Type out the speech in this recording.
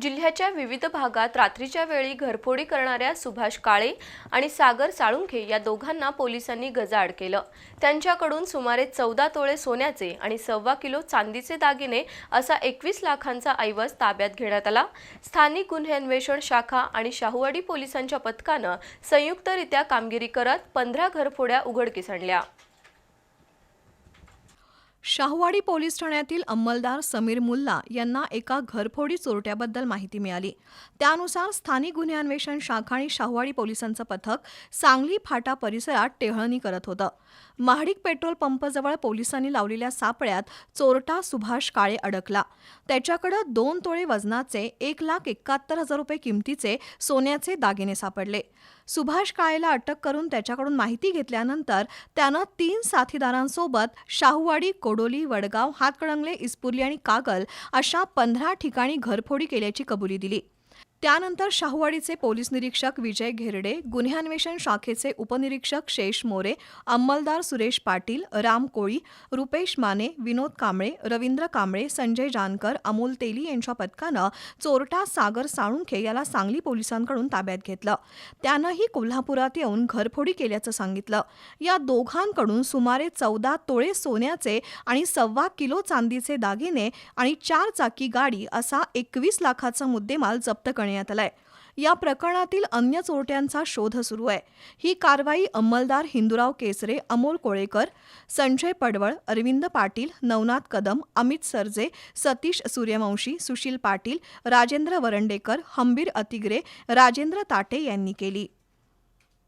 जिल्ह्याच्या विविध भागात रात्रीच्या वेळी घरफोडी करणाऱ्या सुभाष काळे आणि सागर साळुंखे या दोघांना पोलिसांनी गजाआड केलं. त्यांच्याकडून सुमारे चौदा तोळे सोन्याचे आणि सव्वा किलो चांदीचे दागिने असा एकवीस लाखांचा ऐवज ताब्यात घेण्यात आला. स्थानिक गुन्हे अन्वेषण शाखा आणि शाहूवाडी पोलिसांच्या पथकानं संयुक्तरित्या कामगिरी करत पंधरा घरफोड्या उघडकीस आणल्या. शाहूवाडी पोलीस ठाण्यातील अंमलदार समीर मुल्ला यांना एका घरफोडी चोरट्याबद्दल माहिती मिळाली. त्यानुसार स्थानिक गुन्हे अन्वेषण शाखा आणि शाहूवाडी पोलिसांचं पथक सांगली फाटा परिसरात टेहळणी करत होतं. महाडिक पेट्रोल पंपजवळ पोलिसांनी लावलेल्या सापळ्यात चोरटा सुभाष काळे अडकला. त्याच्याकडं दोन तोळे वजनाचे एक लाख एकाहत्तर हजार रुपये किमतीचे सोन्याचे दागिने सापडले. सुभाष काळेला अटक करून त्याच्याकडून माहिती घेतल्यानंतर त्यानं तीन साथीदारांसोबत शाहूवाडी कोडोली वडगाव हातकणंगले इस्पुर्ली आणि कागल अशा पंधरा ठिकाणी घरफोडी केल्याची कबुली दिली. त्यानंतर शाहूवाडीचे पोलीस निरीक्षक विजय घेरडे गुन्हे अन्वेषण शाखेचे उपनिरीक्षक शेष मोरे अंमलदार सुरेश पाटील राम कोळी रुपेश माने विनोद कांबळे रवींद्र कांबळे संजय जानकर अमोल तेली यांच्या पथकानं चोरटा सागर साळुंखे याला सांगली पोलिसांकडून ताब्यात घेतलं. त्यानंही कोल्हापुरात येऊन घरफोडी केल्याचं सांगितलं. या दोघांकडून सुमारे चौदा तोळे सोन्याचे आणि सव्वा किलो चांदीचे दागिने आणि चार चाकी गाडी असा एकवीस लाखाचा मुद्देमाल जप्त करण्यात आलाय. या प्रकरणातील अन्य चोरट्यांचा शोध सुरू आहे. ही कारवाई अंमलदार हिंदुराव केसरे अमोल कोळेकर संजय पडवळ अरविंद पाटील नवनाथ कदम अमित सरजे सतीश सूर्यवंशी सुशील पाटील राजेंद्र वरंडेकर हंबीर अतिग्रे राजेंद्र ताटे यांनी केली.